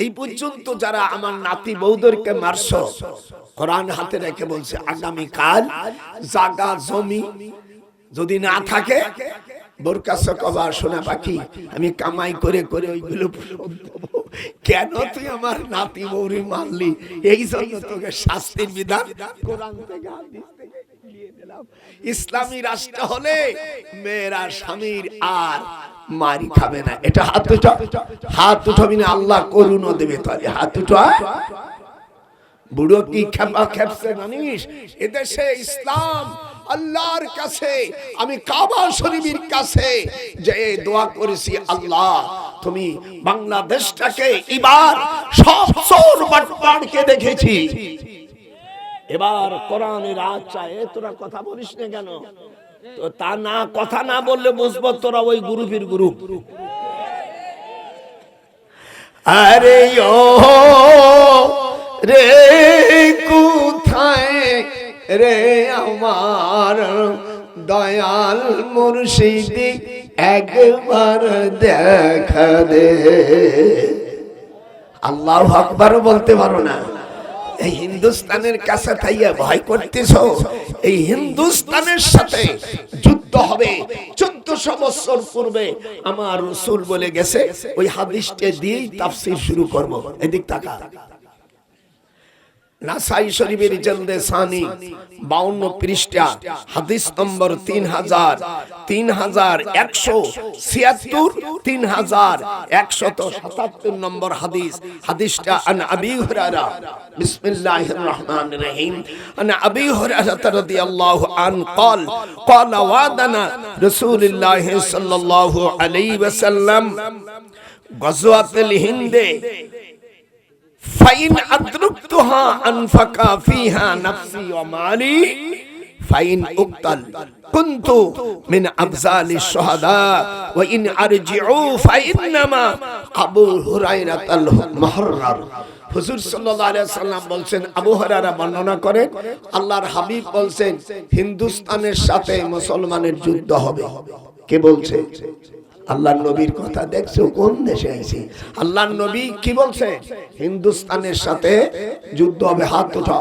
এই পর্যন্ত যারা আমার নাতি বৌদেরকে মারছ কোরআন হাতে রেখে বলছে আগামী কাল জাগা জমি যদি না থাকে সোনা পাখি আমি কামাই করে করে ওইগুলো কেন তুই আমার নাতি বৌরি মারলি? এই জন্য তোকে শাস্তির বিধান কোরআন থেকে হাদিস থেকে ইসলামী রাষ্ট্র হলে মেয়েরা স্বামীর আর মারি খাবে না। এটা হাত উঠা হাত উঠাবি না আল্লাহ করুণ দেবে তাহলে হাত উঠা বুড়ো কি খেপা খেপছে জানিস? এদেশে ইসলাম আল্লাহর কাছে, আমি কাবা শরীফের কাছে যে দোয়া করেছি, আল্লাহ, তুমি বাংলাদেশটাকে এবার সব চোর বাটপাড়কে দেখেছি। এবার কোরআনের রাজ চায় তোরা কথা বলিস না কেন? তো না, কথা না বললে বুঝব তোরা ওই গ্রুপের গ্রুপ। আরে ও, রে কোথায় রে আমার দয়াল মুর্শিদি? একবার দেখা দে। আল্লাহ আকবার বলতে পারো না। এই হিন্দুস্তানের কাছে থাইয়া ভয় করতেছ? এই হিন্দুস্তানের সাথে যুদ্ধ হবে। চোদ্দশো বছর পূর্বে আমার রসুল বলে গেছে, ওই হাদিসটা দিয়েই তাফসির শুরু করব। এদিক তাকা নাসাই শরীফের জলদে সানি, বাউন্ন পৃষ্ঠা, হাদিস নম্বর তিন হাজার তিন হাজার একশো ছিয়াত্তর, তিন হাজার একশত সাতাত্তর নম্বর হাদিস। হাদিসটা, আন আবি হরারা বিসমিল্লাহ রহমান রহিম। আন আবি আল্লাহ আন কল কল ওয়াদানা রসুলিল্লাহ সাল্লাল্লাহু আলাইহি ওয়াসাল্লাম, গজওয়াতুল হিন্দে ফাইন আদরুকতুহা আনফাকা ফিহা নাফসি ওয়া মালি, ফাইন উক্তাল, কুনতু মিন আফজালি শুহাদা, ওয়া ইন আরজিউ ফাইন্নামা আবু হুরায়রাতাল মুহাররার। হুজুর সাল্লাল্লাহু আলাইহি সাল্লাম বলছেন, আবু হুরায়রা বর্ণনা করেন, আল্লাহর হাবিব বলছেন, হিন্দুস্তানের সাথে মুসলমানের যুদ্ধ হবে। কে বলছে? আল্লাহ নবীর কথা দেখছ? কোন দেশে আইছি? আল্লাহ নবী কি বলছে? হিন্দুস্তানের সাথে যুদ্ধ হবে, হাত উঠা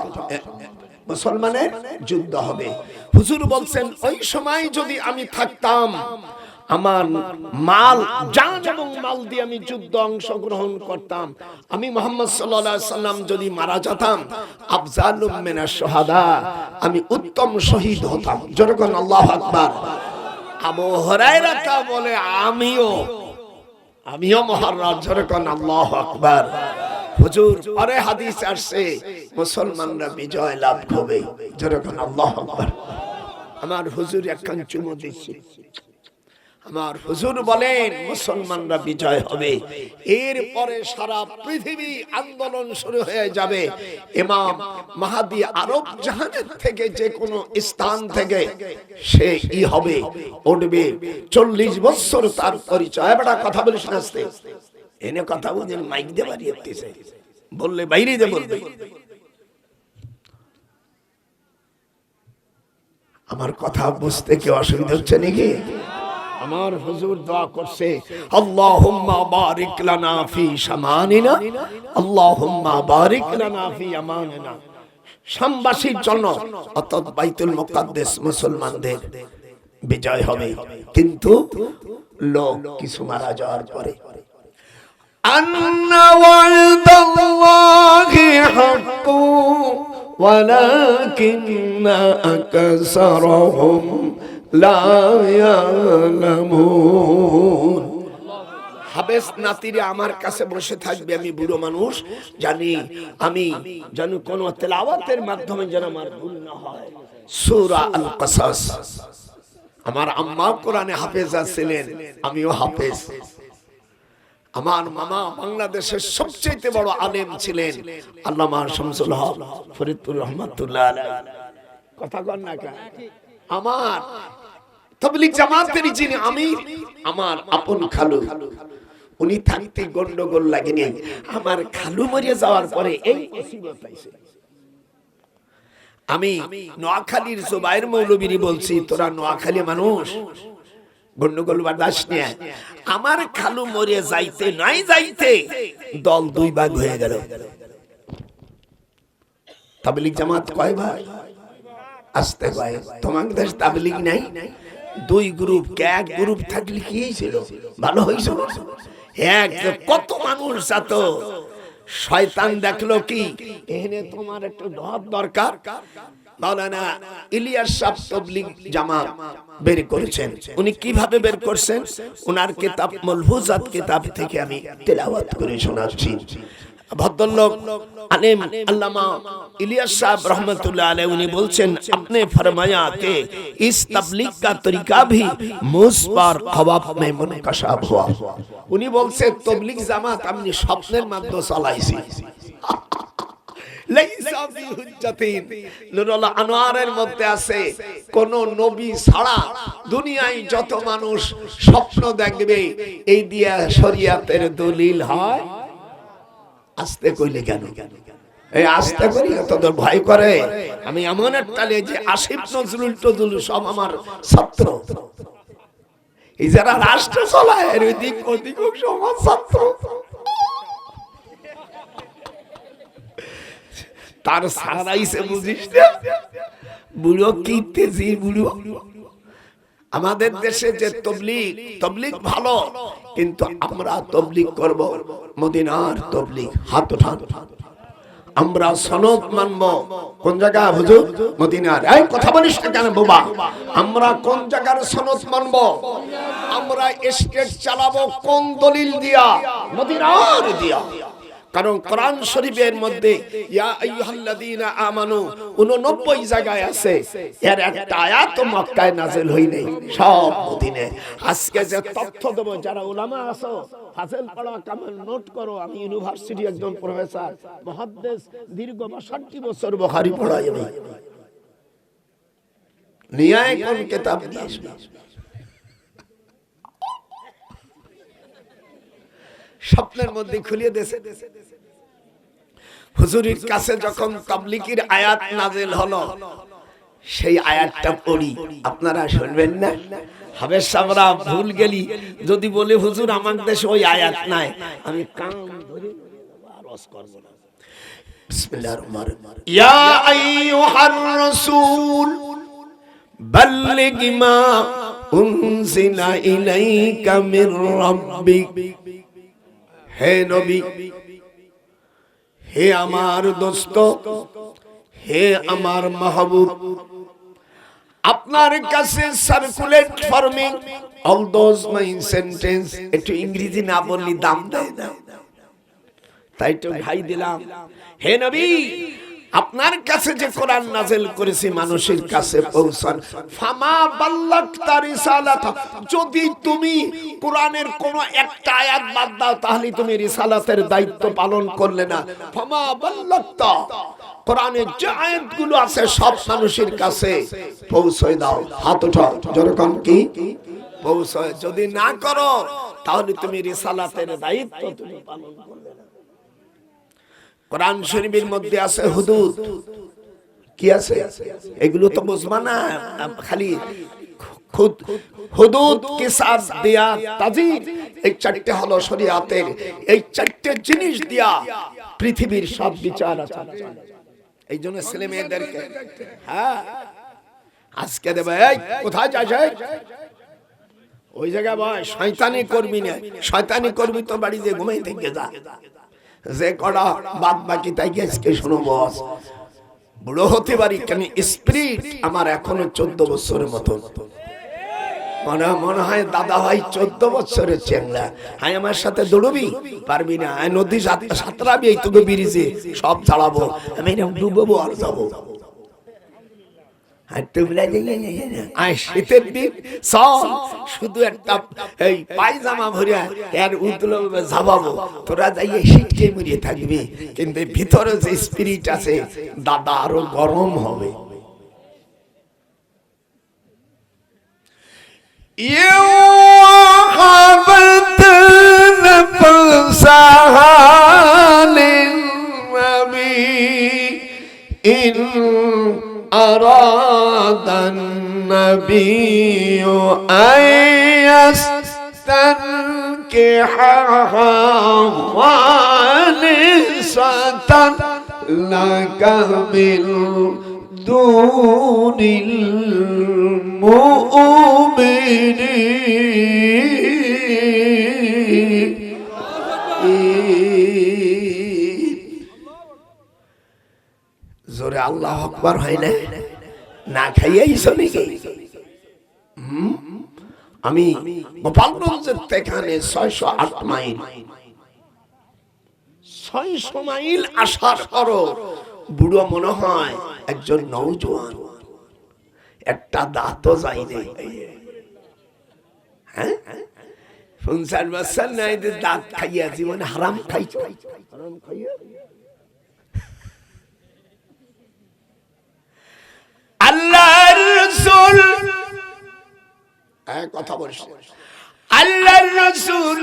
মুসলমানের যুদ্ধ হবে। হুজুর বলছেন, ওই সময় যদি আমি থাকতাম, আমার মাল, জান এবং মাল দিয়ে আমি যুদ্ধ অংশগ্রহণ করতাম, আমি মোহাম্মদ সাল্লাল্লাহু সাল্লাম যদি মারা যেতাম, আফজালুম মিনাশ শাহাদা, আমি উত্তম শহীদ হতাম। যেরকম আল্লাহ আকবার। আবু বলে, আমিও আমিও মহারাজ কন, আল্লাহ আকবার। হুজুর, পরে হাদিস আসছে, মুসলমানরা বিজয় লাভ যেরকম আল্লাহ আকবার। আমার হুজুর একখান চুমো দিচ্ছে। আমার হুজুর বলেন, মুসলমানরা বিজয় হবে। এরপরে সারা পৃথিবী আন্দোলন শুরু হয়ে যাবে। ইমাম মাহাদি আরব জাহানের থেকে যে কোনো স্থান থেকে সে ই হবে, উঠবে। চল্লিশ বছর তার পরিচয়। বেটা কথা বলিস না আস্তে। এনে কথা বুঝেন মাইক বাড়িয়ে বললে বাইরে দে বলবে। আমার কথা বুঝতে কেউ অসুবিধা হচ্ছে নাকি? আমার হুজুর দোয়া করছে আল্লাহুম্মা বারিক লানা ফি শামানিনা আল্লাহুম্মা বারিক লানা ফি আমানিনা শামবাসীর জন্য অর্থাৎ বাইতুল মুকাদ্দাস মুসলমানদের বিজয় হবে কিন্তু লোক কিছু মারা যাওয়ার পরে أن وعد الله حق ولكن أكثرهم لا يعلمون হাবেস নাতিরে আমার কাছে বসে থাকবে আমি বুড়ো মানুষ জানি আমি জানি কোন তেলাওয়াতের মাধ্যমে যেন আমার ভুল না হয় সূরা আল কাসাস আমার আম্মা কোরআনে হাফেজা ছিলেন আমিও হাফেজ আমার মামা বাংলাদেশের সবচেয়ে বড় আলেম ছিলেন আল্লামা শামসুল হক ফরিদপুর রহমাতুল্লাহ আলাইহি। কথা কর না কেন? আমার তবলিগ জামাতের যিনি আমির, আমার আপন খালু। উনি থাকতে গন্ডগোল লাগেনি। আমার খালু মরিয়ে যাওয়ার পরে এই মুসিবত আইছে। আমি নোয়াখালীর জোবাইর মৌলবীরই বলছি, তোরা নোয়াখালী মানুষ, গন্ডগোল বাদাস নিয়ে আমার খালু মরে যাইতে নাই যাইতে দল দুই ভাগ হয়ে গেল। তাবলিক জামাত কয় ভাই? আসতে কয় তোমার দেশ তাবলিক নাই? দুই গ্রুপ এক গ্রুপ থাকলে কি ছিল ভালো হয়েছিল? এক কত মানুষ যাত, শয়তান দেখল কি? এখানে তোমার একটু ডর দরকার। ইলিয়াস সাহ তবলিগ জামা বের করেছেন। উনি কীভাবে বের করছেন? ওনার কিতাব মলহুজাত কিতাব থেকে আমি তেলাওয়াত করে শোনাচ্ছি। ভদ্রলোক, আলেম আল্লামা ইলিয়াস সাহেব রহমতুল্লাহ আলাই উনি বলছেন, আপনি ফরমায়া কে? ইস তাবলিগ কা তরিকা ভি মুসবার পার খবাব মে মুনকাশাব হুয়া। উনি বলছে তবলিগ জামাত আপনি স্বপ্নের মাধ্যমে চালাইছি। আনোয়ারের মধ্যে আছে, কোন নবী ছাড়া দুনিয়ায় যত মানুষ স্বপ্ন দেখবে, এই দিয়া শরিয়াতের দলিল হয়। আসতে কইলে কেন? এই আসতে করি তোদের ভয় করে। আমি এমন একটা যে আসিফ নজরুল টজরুল সব আমার ছাত্র। এই যারা রাষ্ট্র চলায়, এর ওদিক সমাজ ছাত্র। তার সারাইছে বুঝিস বুড়ো কি তেজি বুড়ো। আমাদের দেশে যে তবলিগ তবলিগ ভালো কিন্তু আমরা তবলিক করব, মদিনার তবলিক হাত উঠান আমরা সনদ মানব। কোন জায়গায় হুজুর? মদিনার। এই কথা বলিস না কেন বাবা? আমরা কোন জায়গার সনদ মানব? আমরা স্টেট চালাবো কোন দলিল দিয়া? মদিনার দিয়া। কারণ কোরআন শরীফের মধ্যে, ইয়া আইয়ুহাল্লাযীনা আমানু 89 জায়গায় আছে। এর একটা আয়াত মক্কায় নাযিল হই নাই, সব মদিনে আজকে যে তথ্য দেব, যারা উলামা আছো, ফাজল পড়া, কামাল নোট করো, আমি ইউনিভার্সিটি একজন প্রফেসর মুহাদ্দিস দীর্ঘ 62 বছর বুখারী পড়াই আমি। নিয়ায় কোন কিতাব দিয়েছ স্বপ্নের মধ্যে খুলিয়ে দেশে হুজুরির কাছে যখন তাবলিকির আয়াত নাজিল হলো, সেই আয়াতটা পড়ি। আপনারা শুনবেন না? হবে সামরা ভুল গেলি। যদি বলে, হুজুর, আমার দেশে ওই আয়াত নাই। আমি কান ধরে রস করব না। বিসমিল্লাহির রহমানির রহিম। ইয়া আইয়ুহার রাসূল, বাল্লিগ মা উনজিলা ইলাইকা মির রাব্বিক। হে নবী, হে আমার দোস্ত, হে আমার মাহবুব, আপনার কাছে circulate forming all those my sentence একটু ইংরেজি না বললি দাম দেয় না। তাই তো ভাই দিলাম। হে নবী আপনার কাছে যে কোরআন নাজেল করেছি, মানুষের কাছে পৌঁছান। ফামা বাল্লাকতা রিসালাত। যদি তুমি কোরআনের কোন একটা আয়াত বাদ দাও, তাহলে তুমি রিসালাতের দায়িত্ব পালন করলে না। ফামা বাল্লাকতা কোরআনের যে আয়াতগুলো আছে, সব মানুষের কাছে পৌঁছে দাও। হাত উঠাও। যেরকম কি? পৌঁছয়। যদি না করো, তাহলে তুমি রিসালাতের দায়িত্ব তুমি পালন করবে না। কোরআন শরীফের মধ্যে আছে হুদুদ। কি আছে? এগুলো তো বুঝবা না, খালি খুদ হুদুদ কে সাথ দিয়া তাজিদ এই চারটে হলো শরিয়াতের, এই চারটে জিনিস দিয়া পৃথিবীর সব বিচার আছে। এই জন্য ছেলে মেয়েদেরকে হ্যাঁ আজকে দেবে, এই, কোথায় যাস ওই জায়গায় বয়, শয়তানি করবি না, শয়তানি করবি তো বাড়িতে ঘুমাই থেকে যা। যে কড়া বাদ বাকি তাই বস। বুড়ো হতে পারি, কেন আমার এখনও চোদ্দ বছরের মতো। মনে মনে হয় দাদা ভাই চোদ্দ বছরের চেংলা হাই, আমার সাথে দৌড়বি? পারবি না। নদী সাত- সাঁতরাবি, এই তোকে বিরিজে। সব চালাবো। আমি ডুববো আর যাব। আর তোমরা যে ইয়ে ইয়ে ইয়ে আয় শীতের দিন চল শুধু একটা এই পায়জামা ভরিয়া এর উতলো ঝাবাবো তোরা যাইয়ে শীতকে মরিয়ে থাকবি কিন্তু ভিতরে যে স্পিরিট আছে দাদা আরো গরম হবে وهبت نفسها للنبي إن أراد النبي أن يستنكحها خالصة لك من دون المؤمنين. আল্লাহ আকবার হয় না। না খাইয়াই চলে গেই আমি গোপালগঞ্জের থেকে ছয়শো আট মাইল। ছয়শো মাইল আসার পরও বুড়ো মনে হয় একজন নৌজওয়ান একটা দাঁতও যায়নি হ্যাঁ? পঞ্চাশ বছর নাই দাঁত খাইয়া জীবনে হারাম খাইছ। হারাম খাইয়া আল্লাহর রাসূল। কথা বলছি আল্লাহর রাসূল।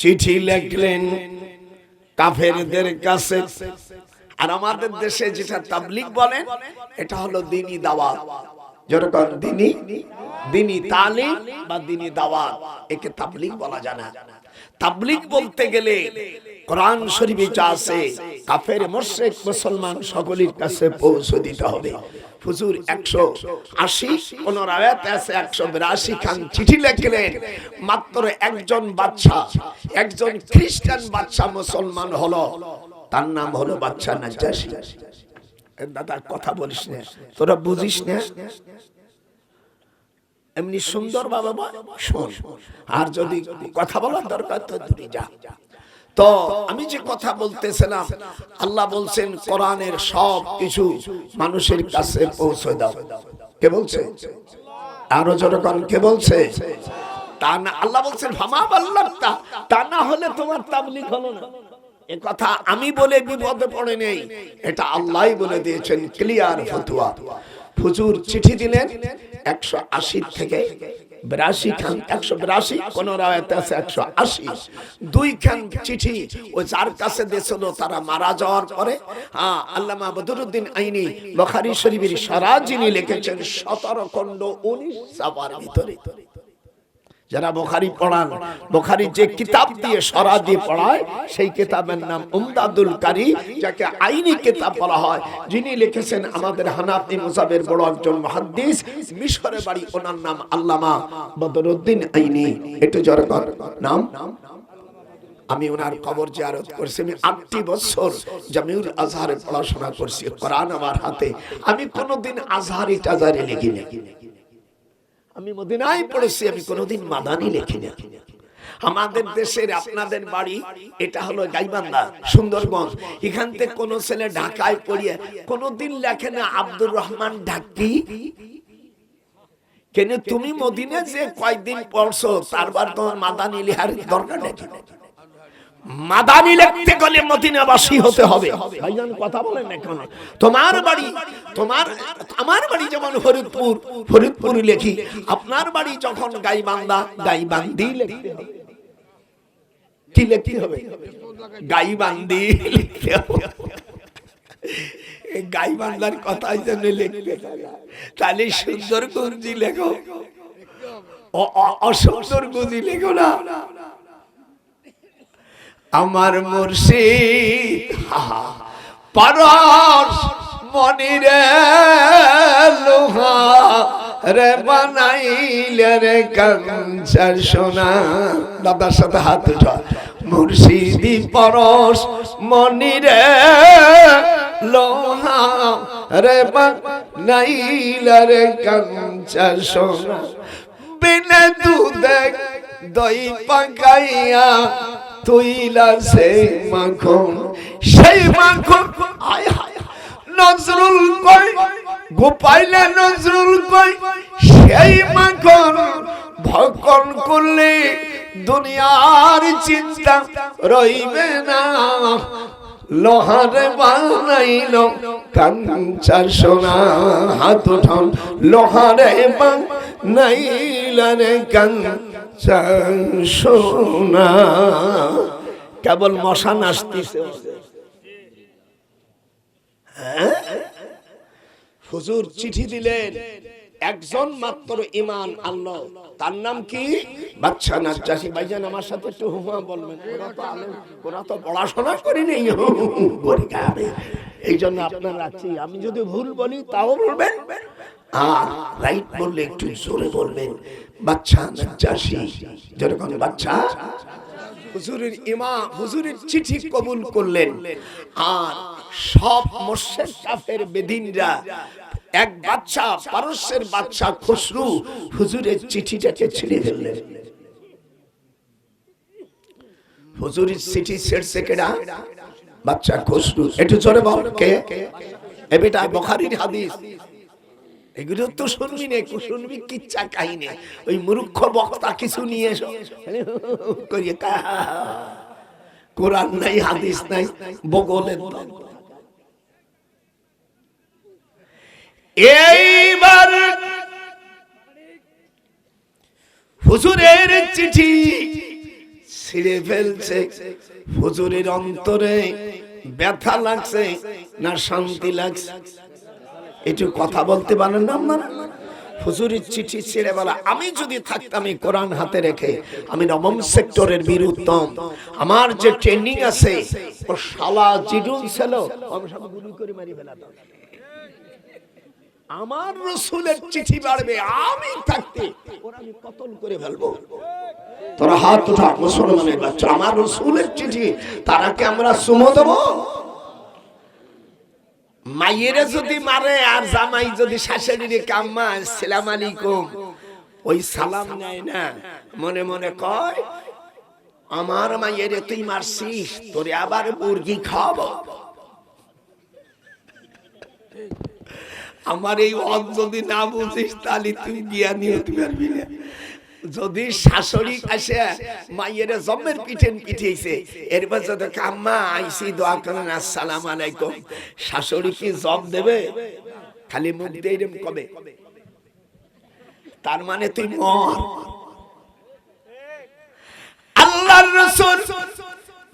চিঠি লিখলেন কাফেরদের কাছে। আর আমাদের দেশে যেটা তাবলিগ বলেন এটা হলো দিনী দাওয়াত। যেরকম দিনী দিনী তালিম বা দিনী দাওয়াত একে তাবলিগ বলা যায় না। তাবলিগ বলতে গেলে কোরআন শরীফে যা আছে কাফের মুশরিক মুসলমান সকলের কাছে পৌঁছে দিতে হবে। হুজুর একশো আশি কোন রায়াতে আছে একশো বিরাশি খান চিঠি লিখলেন মাত্র একজন বাচ্চা একজন খ্রিস্টান বাচ্চা মুসলমান হলো। তার নাম হলো বাচ্চা নাজাসি দাদা কথা বলিস না। তোরা বুঝিস না? এমনি সুন্দর বাবা শোন। আর যদি কথা বলার দরকার তো দূরে যা। তো আমি যে কথা বলতেছিলাম, আল্লাহ বলছেন, কোরআনের সব কিছু মানুষের কাছে পৌঁছে দাও। কে বলছে? আরও জনগণ কে বলছে? তা না, আল্লাহ বলছেন ভামা বললাম তা না হলে তোমার তাবলিগ হলো না। এ কথা আমি বলে বিপদে পড়ে নেই, এটা আল্লাহই বলে দিয়েছেন ক্লিয়ার ফতুয়া। হুজুর চিঠি দিলেন, একশো আশি থেকে বিরাশি খান একশো বিরাশি কোন একশো আশি। দুই খান চিঠি ওই যার কাছে দিয়েছিল তারা মারা যাওয়ার পরে হ্যাঁ আল্লামা বদরুদ্দিন আইনি বখারি শরীফের সারা যিনি লিখেছেন, সতেরো খণ্ড উনিশ সাবার ভিতরে। যারা বোখারি পড়ান, বোখারি যে কিতাব দিয়ে সরা দিয়ে পড়ায়, সেই কিতাবের নাম উমদাদুল কারি, যাকে আইনি কিতাব বলা হয়। যিনি লিখেছেন আমাদের হানাফি মুসাবের বড় একজন মুহাদ্দিস, মিশরে বাড়ি ওনার নাম আল্লামা বদরুদ্দিন আইনি। একটু জোরে কর। নাম? আমি ওনার কবর জিয়ারত করছি, আমি আটটি বছর জামিউল আজহারে পড়াশোনা করছি, কোরআন আমার হাতে। আমি কোনোদিন আজহারি টাজারি লিখিনি। আমি মদিনায় পড়েছি, আমি কোনোদিন মাদানি লেখি না আমাদের দেশের আপনাদের বাড়ি, এটা হলো গাইবান্ধা, সুন্দরবন। এখান থেকে কোন ছেলে ঢাকায় পড়িয়ে কোনোদিন লেখে না, আব্দুর রহমান ঢাকি? কেন তুমি মদিনে যে কয়েকদিন পড়ছো তারবার তোমার মাদানি লিহার দরকার নেই মাদানি লিখতে গেলে মদিনাবাসী হতে হবে। ভাইজান কথা বলেন না কেন? তোমার বাড়ি, তোমার, আমার বাড়ি যেমন ফরিদপুর ফরিদপুর লেখি, আপনার বাড়ি যখন গাইবান্ধা, গাইবান্ধি লিখতে হবে। কি লিখতে হবে? গাইবান্ধি লিখতে হবে। এই গাইবান্ধার কথাই জন্য লিখতে তাহলে সুন্দর গুঞ্জি লেখো অসুন্দর গুঞ্জি লেখো না। আমার মুর্শিদ পরশ মনিরে লোহা রে বানাইলে রে কাঞ্চার সোনা। দাদার সাথে হাত উঠা মুর্শিদি পরশ মনিরে লোহা রে বানাইলে রে কাঞ্চার সোনা। বিনে দুধে দই পাকাইয়া তুইলা সেই মাখন সেই মাখন, আয় হায় নজরুল কই, গোপাইলে নজরুল কই, সেই মাখন ভকন করলে দুনিয়ার চিন্তা রইবে না। লোহারে বানাইল কাঞ্চার সোনা, হাত উঠান, লোহারে বানাইল রে কাঞ্চার কেবল মশা নাচতেছে। হ্যাঁ? হুজুর চিঠি দিলেন, একজন মাত্র ইমান আনলো তার নাম কি? বাচ্চা নাজ্জাসি। ভাইজান, আমার সাথে একটু হুমা বলবেন। ওরা তো ওরা তো পড়াশোনা করি নেই। এই জন্য আপনার রাখছি। আমি যদি ভুল বলি, তাও বলবেন? আর রাইট বললে একটু জোরে বলবেন। বাচ্চা নাজ্জাসি যেরকম বাচ্চা? হুজুরের ইমা হুজুরের চিঠি কবুল করলেন। আর সব মোর্শেদ কাফের বেদিনরা, এক বাচ্চা, পারস্যের বাচ্চা খসরু হুজুরের চিঠিটাকে ছিঁড়ে ফেললেন। হুজুরের চিঠি ছেড়ছে কেডা? বাচ্চা খসরু। একটু জোরে বল, কে? এ বেটা বখারির হাদিস। এগুলো তো শুনবি না শুনবি কিচ্ছা কাহিনী। ওই মূর্খ বক্তা কিছু নিয়ে এসো। করিয়ে কোরআন নাই, হাদিস নাই, বগলের। এইবার হুজুরের চিঠি ছিঁড়ে ফেলছে। হুজুরের অন্তরে ব্যথা লাগছে না শান্তি লাগছে। একটু কথা বলতে পারেন না আপনারা? হুজুরের চিঠি ছেড়ে বলা, আমি যদি থাকতাম এই কোরআন হাতে রেখে, আমি নবম সেক্টরের বীর উত্তম। আমার যে ট্রেনিং আছে, ও শালা জিডুল ছিল, আমি সব গুলি করে মারি ফেলাতাম। আমার রসুলের চিঠি বাড়বে, আমি থাকতে, ওরা আমি কতল করে ফেলব? তোরা হাত উঠা, মুসলমানের বাচ্চা, আমার রসুলের চিঠি, তারাকে আমরা সুমো দেবো? মাইয়েরে যদি মারে আর জামাই যদি শাশুড়িরে কাম্মা সালাম আলাইকুম। ওই সালাম নেয় না। মনে মনে কয়, আমার মাইয়েরে তুই মারছিস, তোরে আবার মুরগি খাওয়াবো। আমার এই অন যদি না বুঝিস, তাহলে তুই জ্ঞানী হতে পারবি না। যদি শাশুড়ি আসে মাইয়ের জমের পিঠেন পিঠেছে এরপর যদি কাম্মা আইসি দোয়া করেন আসসালাম আলাইকুম। শাশুড়ি কি জব দেবে? খালি মুখ দিয়ে এরম কবে? তার মানে তুই মর। আল্লাহর রাসূল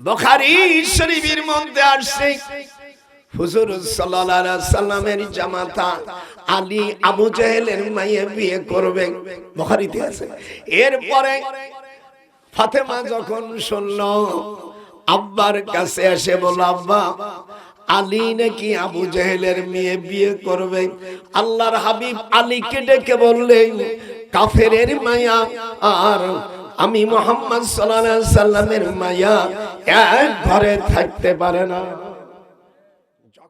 বুখারী শরীফের মধ্যে আসছে। হুজুর সাল্লামের জামাতা আলী আবু জাহেলের মাইয়ে বিয়ে করবে। বুখারীতে আছে। এরপরে ফাতেমা যখন শুনল, আব্বার কাছে এসে বলল, আব্বা, আলী নাকি আবু জাহেলের মেয়ে বিয়ে করবে? আল্লাহর হাবিব আলীকে ডেকে বললেন, কাফেরের মায়া আর আমি মোহাম্মদ সাল্লামের মায়া এক ঘরে থাকতে পারে না।